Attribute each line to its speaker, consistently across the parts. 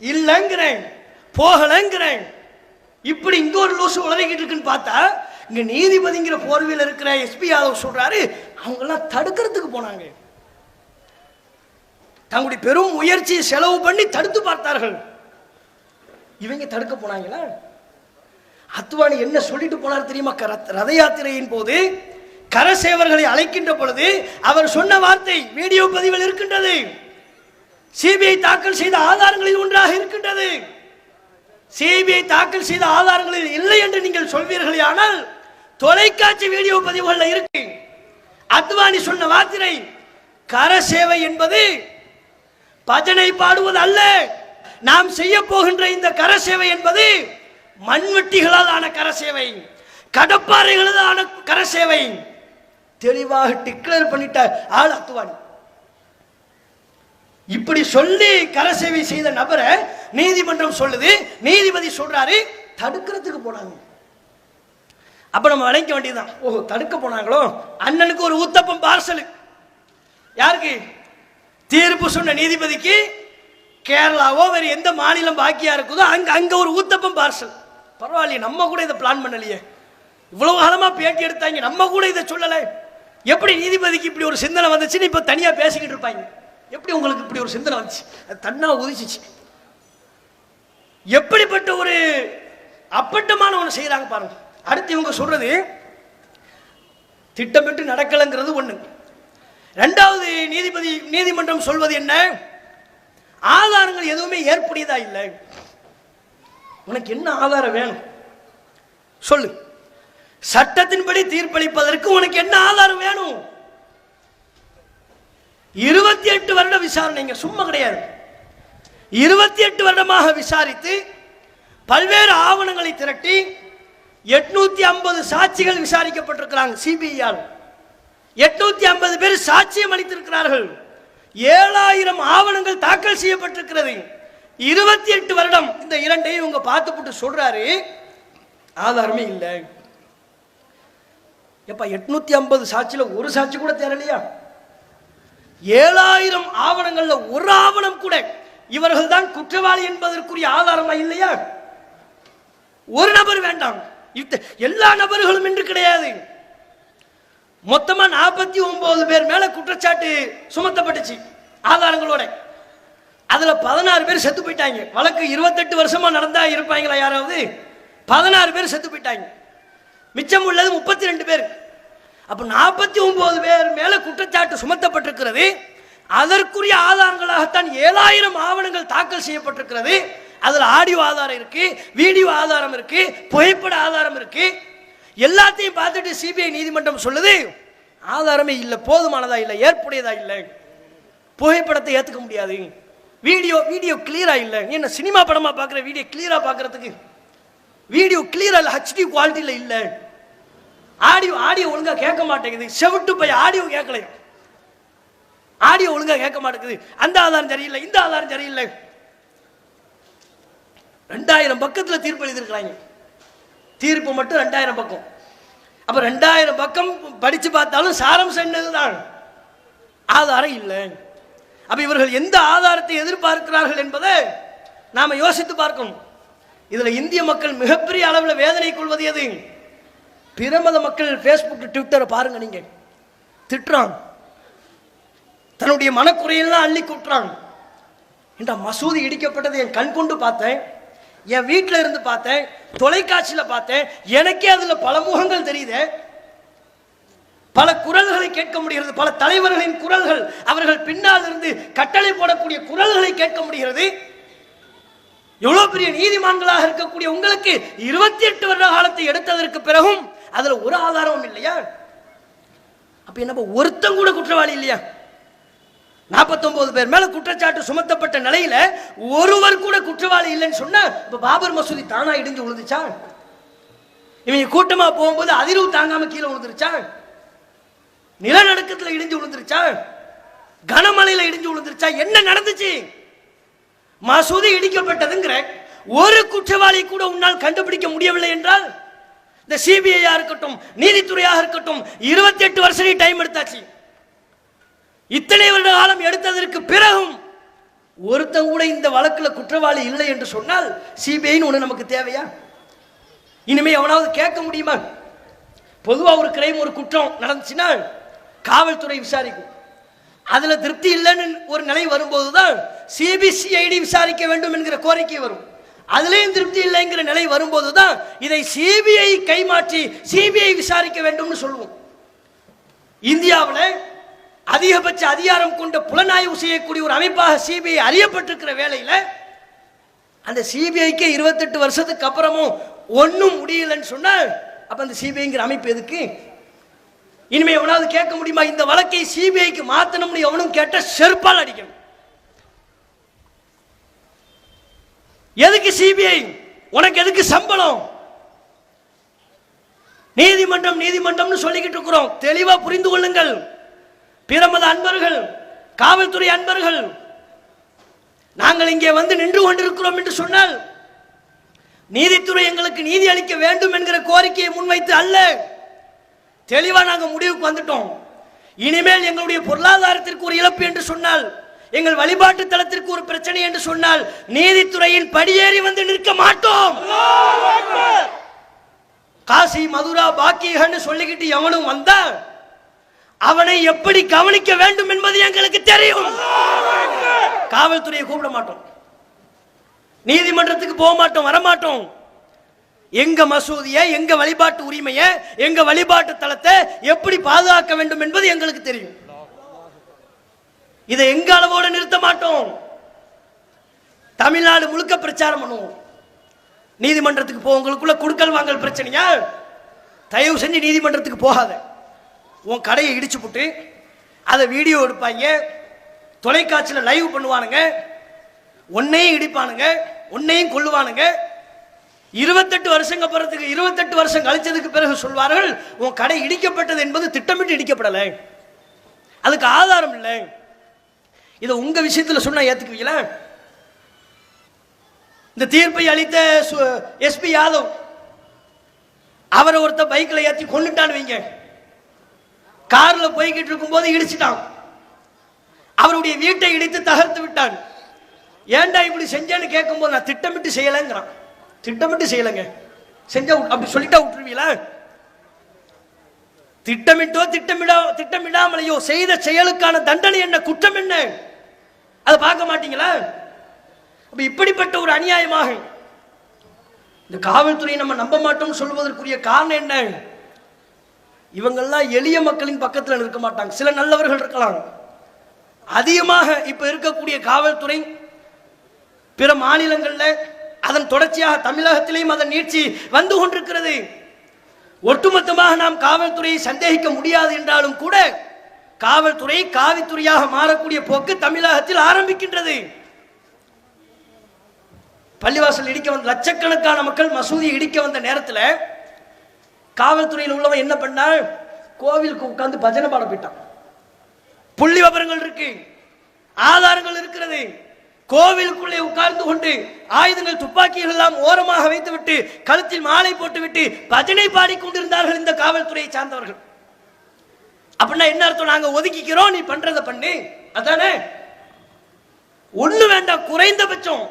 Speaker 1: இல்லைங்கிறேன். போகலைங்கிறேன். இப்படி இங்க ஒரு லூசு உளறிக்கிட்டு இருக்குன்னு பார்த்தா இங்க நீதிபதிங்கிற போர்வையில் இருக்கிற எஸ்பி யாதவ் சொல்றாரு அவங்க எல்லாம் தடுக்கிறதுக்கு போனாங்க. தங்களுடைய பெரும் முயற்சியை செலவு பண்ணி தடுத்து பார்த்தார்கள். இவங்க தடுக்க போனாங்களா? அத்வானி என்ன சொல்லிட்டு போனார் தெரியுமா? ரத யாத்திரையின் போது கரசேவர்களை அழைக்கின்ற பொழுது அவர் சொன்ன வார்த்தை வீடியோ பதிவில் இருக்கின்றது. சிபிஐ தாக்கல் செய்த ஆதாரங்களில் ஒன்றாக இருக்கின்றது. சிபிஐ தாக்கல் செய்த ஆதாரங்களில் இல்லை என்று நீங்கள் சொல்வீர்களே ஆனால் தொலைக்காட்சி வீடியோ பதிவுகளில் இருக்கு. அத்வானி சொன்ன வார்த்தை கரசேவை என்பது பஜனை பாடுவது அல்ல. நாம் செய்ய போகின்ற இந்த கர சேவை என்பது மண்வெட்டிகளால் ஆன கரசேவை கடப்பாறைகளால் ஆன கரசேவை தெளிவாக டிக்ளேர் பண்ணிட்ட ஆள் அத்துவானி இப்படி சொல்லி கரசேவை செய்த நபரை நீதிமன்றம் சொல்லுது நீதிபதி சொல்றாரு தடுக்கிறதுக்கு போனாங்க. அப்ப நம்ம விளைக்க வேண்டியதுதான். ஓ தடுக்க போனாங்களோ? அண்ணனுக்கு ஒரு ஊத்தப்பம் பார்சல். யாருக்கு? தீர்ப்பு சொன்ன நீதிபதிக்கு கேரளாவோ வேற எந்த மாநிலம் பாக்கியா இருக்குதோ அங்க அங்க ஒரு ஊத்தப்பம் பார்சல். பரவாயில்லையே நம்ம கூட இதை பிளான் பண்ணலையே. இவ்வளவு காலமா பேட்டி எடுத்தாங்க நம்ம கூட இதை சொல்லலை. எப்படி நீதிபதிக்கு இப்படி ஒரு சிந்தனை வந்துச்சுன்னு இப்ப தனியா பேசிக்கிட்டு இருப்பாங்க. எப்படி உங்களுக்கு இப்படி ஒரு சிந்தனை வந்துச்சு? அது தன்னா உதிச்சிச்சு. எப்படிப்பட்ட ஒரு அப்பட்டமான ஒன்று செய்கிறாங்க பாருங்க. அடுத்து இவங்க சொல்றது திட்டமிட்டு நடக்கலைங்கிறது ஒண்ணு. ரெண்டாவது நீதிபதி நீதிமன்றம் சொல்வது என்ன? ஆதாரங்கள் எதுவுமே ஏற்புடையதா இல்லை. உனக்கு என்ன ஆதாரம் வேணும்? சொல்லு. சட்டத்தின்படி தீர்ப்பளிப்பதற்கு உனக்கு என்ன ஆதாரம் வேணும்? இருபத்தி எட்டு விசாரணைங்க சும்மா கிடையாது. இருபத்தி எட்டு வருடமாக விசாரித்து பல்வேறு ஆவணங்களை திரட்டி எட்நூத்தி ஐம்பது சாட்சிகள் விசாரிக்கப்பட்டிருக்கிறாங்க சிபிஐயால் எட்நூத்தி ஐம்பது பேர் சாட்சியம் அளித்திருக்கிறார்கள். ஏழாயிரம் ஆவணங்கள் தாக்கல் செய்யப்பட்டிருக்கிறது. இருபத்தி எட்டு வருடம் இந்த இரண்டையும் இவங்க பார்த்துப்புட்டு சொல்றாரு. ஆதாரமே இல்லை. எப்ப எட்நூத்தி ஐம்பது சாட்சியில ஒரு சாட்சி கூட தேரலையா? ஏழாயிரம் ஆவணங்கள்ல ஒரு ஆவணம் கூட இவர்கள் தான் குற்றவாளி என்பதற்குரிய ஆதாரமா இல்லையா? ஒரு நபர் வேண்டாம். எல்லா நபர்களும் இன்று கிடையாது. மொத்தமா நாற்பத்தி ஒன்பது பேர் மேல குற்றச்சாட்டு சுமத்தப்பட்டுச்சு ஆதாரங்களோட. அதுல பதினாறு பேர் செத்து போயிட்டாங்க. வழக்கு இருபத்தெட்டு வருஷமா நடந்தா இருப்பாங்களா யாராவது? பதினாறு பேர் செத்து போயிட்டாங்க. மிச்சம் உள்ளது முப்பத்தி ரெண்டு பேர். அப்ப நாற்பத்தி ஒன்பது பேர் மேல குற்றச்சாட்டு சுமத்தப்பட்டிருக்கிறது. அதற்குரிய ஆதாரங்களாகத்தான் ஏழாயிரம் ஆவணங்கள் தாக்கல் செய்யப்பட்டிருக்கிறது. அதில் ஆடியோ ஆதாரம் இருக்கு வீடியோ ஆதாரம் இருக்கு புகைப்பட ஆதாரம் இருக்கு. எல்லாத்தையும் பார்த்துட்டு சிபிஐ நீதிமன்றம் சொல்லுது ஆதாரமே இல்லை போதுமானதா இல்லை ஏற்புடையதா இல்லை. புகைப்படத்தை ஏத்துக்க முடியாது. வீடியோ வீடியோ கிளியரா இல்லை. என்ன சினிமா படமா பார்க்குற வீடியோ கிளியரா பார்க்கறதுக்கு வீடியோ கிளியரா இல்லை ஹெச்டி குவாலிட்டியில் இல்லை. ஆடியோ ஆடியோ ஒழுங்கா கேட்க மாட்டேங்குது. செவிட்டு போய் ஆடியோ கேட்கலையும் ஆடியோ ஒழுங்கா கேட்க மாட்டேங்குது. அந்த ஆதாரம் சரியில்லை இந்த ஆதாரம் சரியில்லை. ரெண்டாயிரம் பக்கத்துல தீர்ப்பு எழுதியிருக்கிறாங்க. தீர்ப்பு மட்டும் ரெண்டாயிரம் பக்கம். அப்ப ரெண்டாயிரம் பக்கம் படிச்சு பார்த்தாலும் சாரம் சென்னதுதான். ஆதாரம் இல்லை. அப்ப இவர்கள் எந்த ஆதாரத்தை எதிர்பார்க்கிறார்கள் என்பதை நாம யோசித்து பார்க்கணும். இதுல இந்திய மக்கள் மிகப்பெரிய அளவில் வேதனை கொள்வது எது? பிரமத மக்கள் ஃபேஸ்புக் ட்விட்டரை பாருங்க நீங்க. திட்டுறான் தன்னுடைய மனக்குறையெல்லாம் அள்ளி கூட்டுறாங்க. இந்த மசூதி இடிக்கப்பட்டதை என் கண் கொண்டு பார்த்தேன். என் வீட்டில் இருந்து பார்த்தேன். தொலைக்காட்சியில் பார்த்தேன். எனக்கே அதில் பல முகங்கள் தெரியுதே. பல குரல்களை கேட்க முடிகிறது. பல தலைவர்களின் குரல்கள். அவர்கள் பின்னால் இருந்து கட்டளை போடக்கூடிய குரல்களை கேட்க முடிகிறது. எவ்வளவு பெரிய நீதிமான்களாக இருக்கக்கூடிய உங்களுக்கு இருபத்தி எட்டு வருட காலத்தை எடுத்ததற்கு பிறகும் அதுல ஒரு ஆதாரமும் இல்லையா? அப்ப என்ன ஒருத்தம் கூட குற்றவாளி இல்லையா? 49 பேர் மேல குற்றச்சாட்டு சுமத்தப்பட்ட நிலையில ஒருவர் கூட குற்றவாளி இல்லைன்னு சொன்னா இப்ப பாபர் மசூதி தானா இடிஞ்சு விழுந்துச்சா இவங்க கூட்டமா போகும்போது அதிர்வு தாங்காம கீழே விழுந்துருச்சா நிலநடுக்கத்துல இடிஞ்சு விழுந்துருச்சா கனமழையில இடிஞ்சு விழுந்துருச்சா என்ன நடந்துச்சு? மசூதி இடிக்கப்பட்டதுங்கிற ஒரு குற்றவாளி கூட உன்னால் கண்டுபிடிக்க முடியவில்லை என்றால் இந்த சிபிஐயா இருக்கட்டும் நீதித்துறையாக இருக்கட்டும் இருபத்தி எட்டு வருஷம் டைம் எடுத்தாச்சு. இத்தனை வருட காலம் எடுத்ததற்கு பிறகும் ஒருத்தன் கூட இந்த வழக்கில் குற்றவாளி இல்லை என்று சொன்னால் சிபிஐன்னு ஒன்று நமக்கு தேவையா? இனிமே எவனாவது கேட்க முடியுமா? பொதுவாக ஒரு கிரைம் ஒரு குற்றம் நடந்துச்சுன்னா காவல்துறை விசாரிக்கும். அதில் திருப்தி இல்லைன்னு ஒரு நிலை வரும்போது தான் சிபிசிஐடி விசாரிக்க வேண்டும் என்கிற கோரிக்கை வரும். அதுலேயும் திருப்தி இல்லைங்கிற நிலை வரும்போது தான் இதை சிபிஐ கைமாற்றி சிபிஐ விசாரிக்க வேண்டும்னு சொல்லுவோம். இந்தியாவில் அதிகபட்ச அதிகாரம் கொண்ட புலனாய்வு செய்யக்கூடிய ஒரு அமைப்பாக சிபிஐ அறியப்பட்டிருக்கிற வேலையில் அந்த சிபிஐக்கு இருபத்தெட்டு வருஷத்துக்கு அப்புறமும் ஒன்றும் முடியலன்னு சொன்னால் அப்போ அந்த சிபிஐங்கிற அமைப்பு எதுக்கு? இனிமே எவனாவது கேட்க முடியுமா? இந்த வழக்கை சிபிஐக்கு மாற்றணும்னு எவனும் கேட்டால் செருப்பால் அடிக்கணும். எதுக்கு சிபிஐ உனக்கு எதுக்கு சம்பளம்? நீதிமன்றம் நீதிமன்றம்னு சொல்லிக்கிட்டு இருக்கிறோம். தெளிவா புரிந்து கொள்ளுங்கள். பிரமத அன்பர்கள் காவல்துறை அன்பர்கள் நாங்கள் இங்கே வந்து நின்று கொண்டிருக்கிறோம் என்று சொன்னால் நீதித்துறை எங்களுக்கு நீதி அளிக்க வேண்டும் என்கிற கோரிக்கையை முன்வைத்து அல்ல. தெளிவா நாங்கள் முடிவுக்கு வந்துட்டோம். இனிமேல் எங்களுடைய பொருளாதாரத்திற்கு ஒரு இழப்பு என்று சொன்னால் எங்கள் வழிபாட்டு தளத்திற்கு ஒரு பிரச்சனை என்று சொன்னால் நீதித்துறையின் படியேறி வந்து நிற்க மாட்டோம். காசி மதுரா பாக்கியகன்னு சொல்லிக்கிட்டு எவனும் வந்தா அவனை எப்படி கவனிக்க வேண்டும் என்பது எங்களுக்கு தெரியும். காவல்துறையை கூப்பிட மாட்டோம். நீதிமன்றத்துக்கு போக மாட்டோம் வரமாட்டோம் எங்க மசூதியை எங்க வழிபாட்டு உரிமையை எங்க வழிபாட்டு தலத்தை எப்படி பாதுகாக்க வேண்டும் என்பது எங்களுக்கு தெரியும். இதை எங்க அளவோடு நிறுத்த மாட்டோம். தமிழ்நாடு முழுக்க பிரச்சாரம் பண்ணுவோம். நீதிமன்றத்துக்கு போ உங்களுக்குள்ள குடுக்கல் வாங்கல் பிரச்சனையா? தயவு செஞ்சு நீதிமன்றத்துக்கு போகாத. உன் கடையை இடிச்சு போட்டு அதை வீடியோ எடுப்பாங்க. தொலைக்காட்சியில் லைவ் பண்ணுவானுங்க. உன்னையும் இடிப்பானுங்க ஒன்னையும் கொள்ளுவானுங்க இருபத்தெட்டு வருஷங்க பிறத்துக்கு இருபத்தெட்டு வருஷம் கழிச்சதுக்கு பிறகு சொல்வார்கள் உன் கடை இடிக்கப்பட்டது என்பது திட்டமிட்டு இடிக்கப்படலை. அதுக்கு ஆதாரம் இல்லை. இதை உங்க விஷயத்தில் சொன்னா ஏத்துக்குவீங்களா? இந்த தீர்ப்பை அளித்த எஸ்பி யாதவ் அவரை ஒருத்த பைக்கில் ஏற்றி கொண்டுட்டான்னு வைங்க. கார்ல போய்கிட்டு இருக்கும்போது இடிச்சிட்டான். அவருடைய வீட்டை இடித்து தகர்த்து விட்டான். ஏன்டா இப்படி செஞ்சேன்னு கேட்கும்போது நான் திட்டமிட்டு செய்யலைங்கிறான். திட்டமிட்டு செய்யலைங்க. செஞ்சா அப்படி சொல்லிட்டா விட்டுருவீங்களா திட்டமிட்டோ திட்டமிடா திட்டமிடாமலையோ செய்த செயலுக்கான தண்டனை என்ன குற்றம் என்ன? அதை பார்க்க மாட்டீங்களா? அப்ப இப்படிப்பட்ட ஒரு அநியாயமாக இந்த காவல்துறையை நம்ம நம்ப மாட்டோம் சொல்வதற்குரிய காரணம் என்ன? இவங்கெல்லாம் எளிய மக்களின் பக்கத்தில் நிற்க மாட்டாங்க. சில நல்லவர்கள் இருக்கலாம். அதிகமாக இப்ப இருக்கக்கூடிய காவல்துறை பிற மாநிலங்களில் அதன் தொடர்ச்சியாக தமிழகத்திலேயும் அதன் நீட்சி வந்து கொண்டிருக்கிறது. ஒட்டுமொத்தமாக நாம் காவல்துறையை சந்தேகிக்க முடியாது என்றாலும் கூட காவல்துறை காவித்துறையாக மாறக்கூடிய போக்கு தமிழகத்தில் ஆரம்பிக்கின்றது. பள்ளிவாசல் இடிக்க வந்த லட்சக்கணக்கான மக்கள் மசூதியை இடிக்க வந்த நேரத்தில் காவல்துறையில் உள்ளவன் என்ன பண்ணால் கோவிலுக்கு உட்கார்ந்து பஜனை பாட போயிட்டான். புள்ளி விவரங்கள் இருக்கு. ஆதாரங்கள் இருக்கிறது. கோவிலுக்குள்ளே உட்கார்ந்து கொண்டு ஆயுதங்கள் துப்பாக்கிகள் எல்லாம் ஓரமாக வைத்துவிட்டு கழுத்தில் மாலை போட்டுவிட்டு பஜனை பாடிக்கொண்டிருந்தார்கள் இந்த காவல்துறையை சார்ந்தவர்கள். அப்படின்னா என்ன அர்த்தம்? நாங்க ஒதுக்கிக்கிறோம் நீ பண்றத பண்ணு. அதானே? ஒண்ணு வேண்டாம் குறைந்தபட்சம்.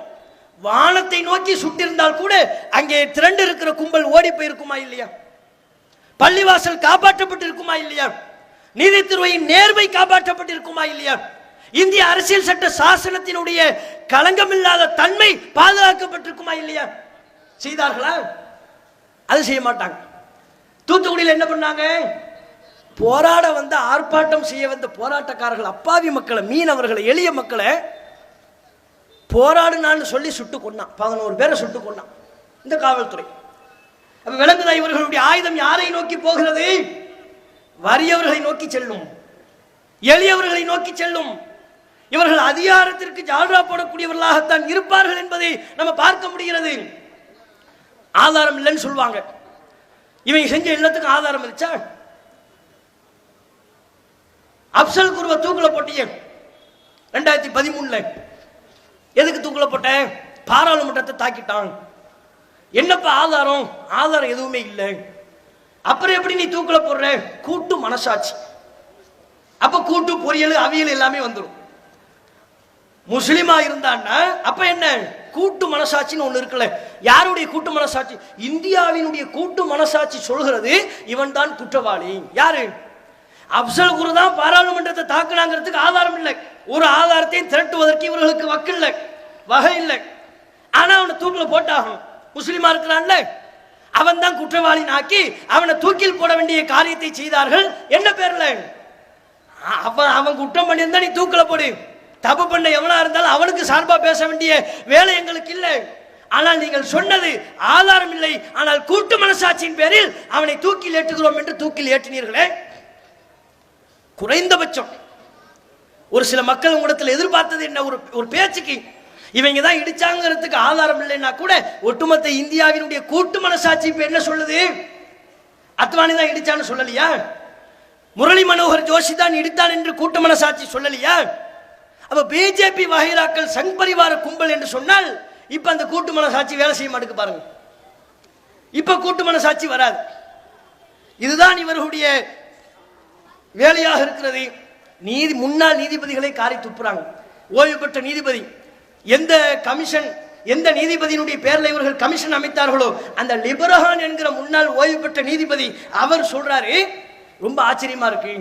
Speaker 1: வானத்தை நோக்கி சுட்டிருந்தால் கூட அங்கே திரண்டு இருக்கிற கும்பல் ஓடி போயிருக்குமா இல்லையா? பள்ளிவாசல் காப்பாற்றப்பட்டிருக்குமா இல்லையா? நீதித்துறையின் நேர்மை காப்பாற்றப்பட்டிருக்குமா இல்லையா? இந்திய அரசியல் சட்ட சாசனத்தினுடைய களங்கமில்லாத தன்மை பாதுகாக்கப்பட்டிருக்குமா இல்லையா? செய்தார்களா? அது செய்ய மாட்டாங்க. தூத்துக்குடியில் என்ன பண்ணாங்க? போராட வந்த ஆர்ப்பாட்டம் செய்ய வந்த போராட்டக்காரர்கள் அப்பாவி மக்களை மீனவர்களை எளிய மக்களை போராடுனான்னு சொல்லி சுட்டு கொண்டான் பதினோரு பேரை சுட்டு கொண்டான் இந்த காவல்துறை. அப்ப விளங்குதா இவர்களுடைய ஆயுதம் யாரை நோக்கி போகிறது? வறியவர்களை நோக்கி செல்லும். எளியவர்களை நோக்கி செல்லும். இவர்கள் அதிகாரத்திற்கு ஜால்ரா போடக்கூடியவர்களாகத்தான் இருப்பார்கள் என்பதை நம்ம பார்க்க முடிகிறது. ஆதாரம் இல்லைன்னு சொல்லுவாங்க. இவங்க செஞ்ச எல்லாத்துக்கும் ஆதாரம் இருந்துச்சா? அப்சல் குருவை தூக்கில் போட்டீங்க. ரெண்டாயிரத்தி பதிமூணுல. எதுக்கு தூக்கில் போட்டேன் பாராளுமன்றத்தை தாக்கிட்டான். என்னப்பா ஆதாரம்? ஆதாரம் எதுவுமே இல்லை. அப்புறம் எப்படி நீ தூக்கில் போடுற? கூட்டு மனசாட்சி. அப்ப கூட்டு பொரியல் அவியல் எல்லாமே வந்துடும் முஸ்லீமா இருந்தான்னா அப்ப என்ன? கூட்டு மனசாட்சின்னு ஒண்ணு இருக்குல்ல. யாருடைய கூட்டு மனசாட்சி? இந்தியாவினுடைய கூட்டு மனசாட்சி சொல்கிறது இவன் தான் குற்றவாளி. யாரு? அப்சல் குரு தான் பாராளுமன்றத்தை தாக்கினாங்கிறதுக்கு ஆதாரம் இல்லை. ஒரு ஆதாரத்தையும் திரட்டுவதற்கு இவர்களுக்கு வக்கு இல்லை. வகை இல்லை. ஆனா அவனை தூக்கில போட்டாகணும். முஸ்லீமா இருக்கிறான்ல? அவன் தான் குற்றவாளி ஆக்கி அவனை தூக்கில் போட வேண்டிய காரியத்தை செய்தார்கள். என்ன பேர்ல? அவன் அவன் குற்றம் பண்ணியிருந்தா நீ தூக்கில போடு. தப்பு பண்ண எவனா இருந்தாலும் அவனுக்கு சார்பா பேச வேண்டிய வேலை எங்களுக்கு இல்லை. ஆனால் நீங்கள் சொன்னது ஆதாரம் இல்லை. ஆனால் கூட்டு மனசாட்சியின் பேரில் அவனை தூக்கில் ஏற்றுகிறோம் என்று தூக்கில் ஏற்றினீர்களே. குறைந்தபட்சம். ஒரு சில மக்கள் உங்களிடத்தில் எதிர்பார்த்தது என்ன? ஒரு ஒரு பேச்சுக்கு. இவங்க தான் இடிச்சாங்கிறதுக்கு ஆதாரம் இல்லைன்னா கூட ஒட்டுமொத்த இந்தியாவினுடைய கூட்டு மனசாட்சி இப்போ என்ன சொல்லுது? அத்வானி தான் இடிச்சான்னு சொல்லலையா? முரளி மனோகர் ஜோஷி தான் இடித்தான் என்று கூட்டு மனசாட்சி சொல்லலையா? அப்ப பிஜேபி வகைராக்கள் சங் பரிவார கும்பல் என்று சொன்னால் இப்ப அந்த கூட்டு மனசாட்சி வேலை செய்ய மாட்டுக்கு பாருங்க. இப்ப கூட்டு மனசாட்சி வராது. இதுதான் இவர்களுடைய வேலையாக இருக்கிறது நீதி முன்னாள் நீதிபதிகளை காரி துப்புறாங்க. ஓய்வு பெற்ற நீதிபதி எந்த கமிஷன் எந்த நீதிபதியினுடைய பேரில் இவர்கள் கமிஷன் அமைத்தார்களோ அந்த லிபரஹான் என்கிற முன்னாள் ஓய்வு பெற்ற நீதிபதி அவர் சொல்றாரு ரொம்ப ஆச்சரியமா இருக்கு.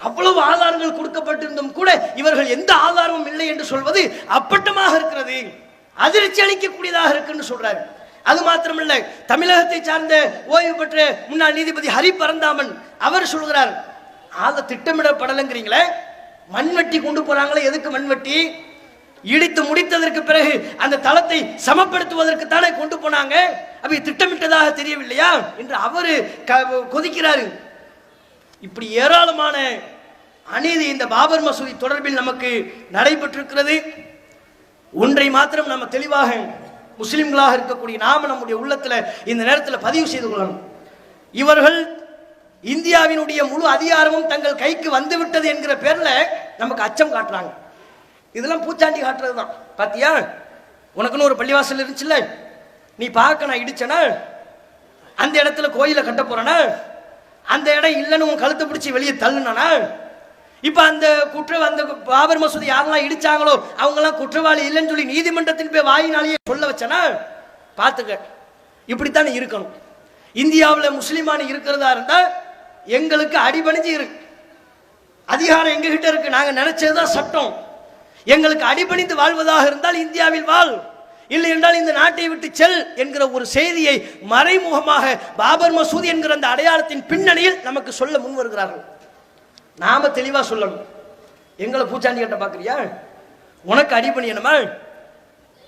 Speaker 1: அவ்வளவு ஆதாரங்கள் கொடுக்கப்பட்டிருந்தும் கூட இவர்கள் எந்த ஆதாரமும் இல்லை என்று சொல்வது அப்பட்டமாக இருக்கிறது. அதிர்ச்சி அளிக்கக்கூடியதாக இருக்குன்னு சொல்றாரு. அது மாத்திரமில்லை தமிழகத்தை சார்ந்த ஓய்வு பெற்ற முன்னாள் நீதிபதி ஹரி பரந்தாமன் அவர் சொல்கிறார் ஆக திட்டமிடப்படலைங்கிறீங்களே? மண்வெட்டி கொண்டு போறாங்களே எதுக்கு மண்வெட்டி இடித்து முடித்ததற்கு பிறகு அந்த தளத்தை சமப்படுத்துவதற்கு தானே கொண்டு போனாங்க? அப்படி திட்டமிட்டதாக தெரியவில்லையா? என்று அவரு க- கொதிக்கிறாரு. இப்படி ஏராளமான அநீதி இந்த பாபர் மசூதி தொடர்பில் நமக்கு நடைபெற்றிருக்கிறது. ஒன்றை மாத்திரம் நம்ம தெளிவாக முஸ்லிம்களாக இருக்கக்கூடிய நாம நம்முடைய உள்ளத்துல இந்த நேரத்தில் பதிவு செய்து கொள்ளணும். இவர்கள் இந்தியாவினுடைய முழு அதிகாரமும் தங்கள் கைக்கு வந்து விட்டது என்கிற பேர்ல நமக்கு அச்சம் காட்டுறாங்க. இதெல்லாம் பூச்சாண்டி காட்டுறது தான் பாத்தியா? உனக்குன்னு ஒரு பள்ளிவாசல் இருந்துச்சுல்ல? நீ பார்க்க நான் இடிச்சனா? அந்த இடத்துல கோயிலை கட்ட போறனா? அந்த இடம் இல்லைன்னு உன் கழுத்தை பிடிச்சி வெளியே தள்ளுனா இப்ப அந்த குற்ற அந்த பாபர் மசூதி யாரெல்லாம் இடிச்சாங்களோ அவங்கெல்லாம் குற்றவாளி இல்லைன்னு சொல்லி நீதிமன்றத்தின் போய் வாயினாலேயே சொல்ல வச்சனா? பார்த்துக்க. இப்படித்தான் இருக்கணும். இந்தியாவில் முஸ்லீமான இருக்கிறதா இருந்தால் எங்களுக்கு அடிபணிஞ்சு இருக்கு அதிகாரம் எங்ககிட்ட இருக்கு. நாங்க நினைச்சதுதான் சட்டம். எங்களுக்கு அடிபணிந்து வாழ்வதாக இருந்தால் இந்தியாவில் வாழ். இல்லை என்றால் இந்த நாட்டை விட்டு செல் என்கிற ஒரு செய்தியை மறைமுகமாக பாபர் மசூதி என்கிற அந்த அடையாளத்தின் பின்னணியில் நமக்கு சொல்ல முன் வருகிறார்கள். நாம தெளிவா சொல்லணும். எங்களை பூச்சாண்டி கட்ட பாக்குறியா? உனக்கு அடிபணியணுமா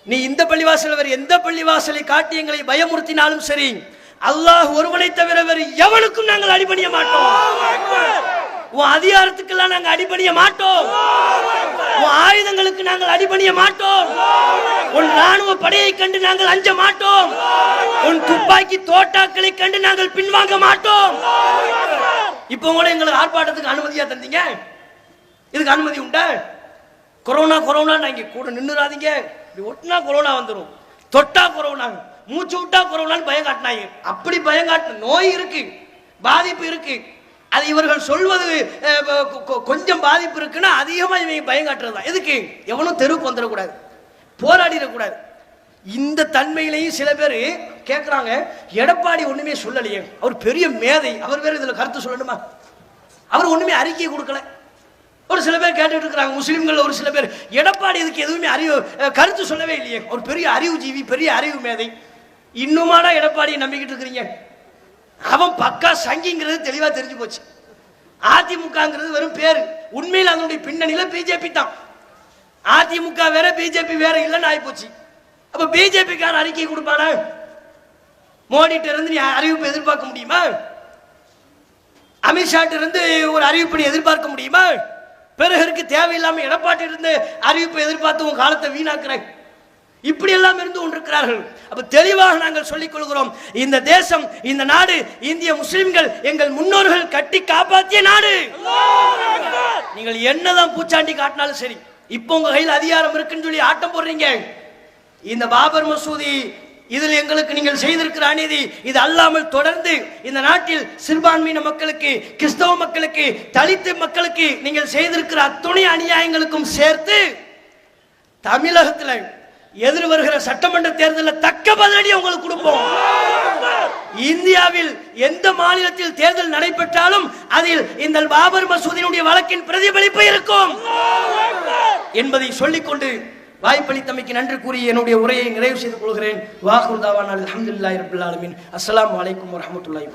Speaker 1: நீ இந்த பள்ளிவாசல் வேறு எந்த பள்ளிவாசலை காட்டி எங்களை பயமுறுத்தினாலும் சரி அல்லாஹ் ஒருவனை தவிர வேறு எவனுக்கும் நாங்கள் அடிபணிய மாட்டோம். உன் அதிகாரத்துக்கெல்லாம் நாங்கள் அடிபணிய மாட்டோம். உன் ஆயுதங்களுக்கு நாங்கள் அடிபணிய மாட்டோம். உன் ராணுவ படையை கண்டு நாங்கள் அஞ்ச மாட்டோம். உன் துப்பாக்கி தோட்டாக்களை கண்டு நாங்கள் பின்வாங்க மாட்டோம். இப்போ கூட எங்களுக்கு ஆர்ப்பாட்டத்துக்கு அனுமதியா தந்தீங்க? இதுக்கு அனுமதி உண்டா? கொரோனா கொரோனா நாங்க கூட நின்னுறாதீங்க. இப்படி ஒட்டினா கொரோனா வந்துடும் தொட்டா கொரோனா. மூச்சு விட்டா குறவுலான்னு பயம் காட்டினாங்க அப்படி பயம் காட்டின நோய் இருக்கு பாதிப்பு இருக்கு. அது இவர்கள் சொல்வது கொ- கொஞ்சம் பாதிப்பு இருக்குன்னா அதிகமாக இவங்க பயம் காட்டுறது தான் எதுக்கு? எவனும் தெருவுக்கு வந்துடக்கூடாது போராடிடக்கூடாது. இந்த தன்மையிலையும் சில பேர் கேட்குறாங்க எடப்பாடி ஒன்றுமே சொல்லலையே. அவர் பெரிய மேதை அவர் பேர் இதில் கருத்து சொல்லணுமா? அவர் ஒன்றுமே அறிக்கை கொடுக்கல. ஒரு சில பேர் கேட்டுட்டு இருக்கிறாங்க முஸ்லிம்கள் ஒரு சில பேர் எடப்பாடி இதுக்கு எதுவுமே அறிவு கருத்து சொல்லவே இல்லையே. ஒரு பெரிய அறிவு ஜீவி பெரிய அறிவு மேதை. இன்னுமாடா எடப்பாடியை நம்பிக்கிட்டு இருக்கிறீங்க? அவன் பக்கா சங்கிங்கிறது தெளிவா தெரிஞ்சு போச்சு. அதிமுகங்கிறது வெறும் பேரு. உண்மையில் அதனுடைய பின்னணியில பிஜேபி தான். அதிமுக வேற பிஜேபி வேற இல்லைன்னு ஆகிப்போச்சு அப்ப பிஜேபிக்கார அறிக்கை கொடுப்பானா? மோடிட்ட இருந்து நீ அறிவிப்பு எதிர்பார்க்க முடியுமா? அமித்ஷாட்ட இருந்து ஒரு அறிவிப்பு நீ எதிர்பார்க்க முடியுமா? பிறகு தேவையில்லாம எடப்பாட்டிலிருந்து அறிவிப்பு எதிர்பார்த்து உன் காலத்தை வீணாக்குறேன் இப்படி எல்லாம் இருந்து கொண்டிருக்கிறார்கள். அப்ப தெளிவாக நாங்கள் சொல்லிக் கொள்கிறோம் இந்த தேசம் இந்த நாடு இந்திய முஸ்லிம்கள் எங்கள் முன்னோர்கள் கட்டி காப்பாற்றிய நாடு. நீங்கள் என்னதான் பூச்சாண்டி காட்டினாலும் சரி இப்போ உங்க கையில் அதிகாரம் இருக்குன்னு சொல்லி ஆட்டம் போடுறீங்க. இந்த பாபர் மசூதி இதில் எங்களுக்கு நீங்கள் செய்திருக்கிற அநீதி இது அல்லாமல் தொடர்ந்து இந்த நாட்டில் சிறுபான்மையின மக்களுக்கு கிறிஸ்தவ மக்களுக்கு தலித்து மக்களுக்கு நீங்கள் செய்திருக்கிற அத்துணை அநியாயங்களுக்கும் சேர்த்து தமிழகத்துல எதிர் வருகிற சட்டமன்ற தேர்தலில் தக்க பதிலடி உங்களுக்கு கொடுப்போம். இந்தியாவில் எந்த மாநிலத்தில் தேர்தல் நடைபெற்றாலும் அதில் இந்த பாபர் மசூதியினுடைய வழக்கின் பிரதிபலிப்பு இருக்கும். என்பதை சொல்லிக்கொண்டு வாய்ப்பளித்தமைக்கு நன்றி கூறி என்னுடைய உரையை நிறைவு செய்து கொள்கிறேன். வாகுர்தாவான் அலமதுல்லாஹி ரபில் ஆலமீன். அஸ்ஸலாமு அலைக்கும் வரஹ்மத்துல்லாஹி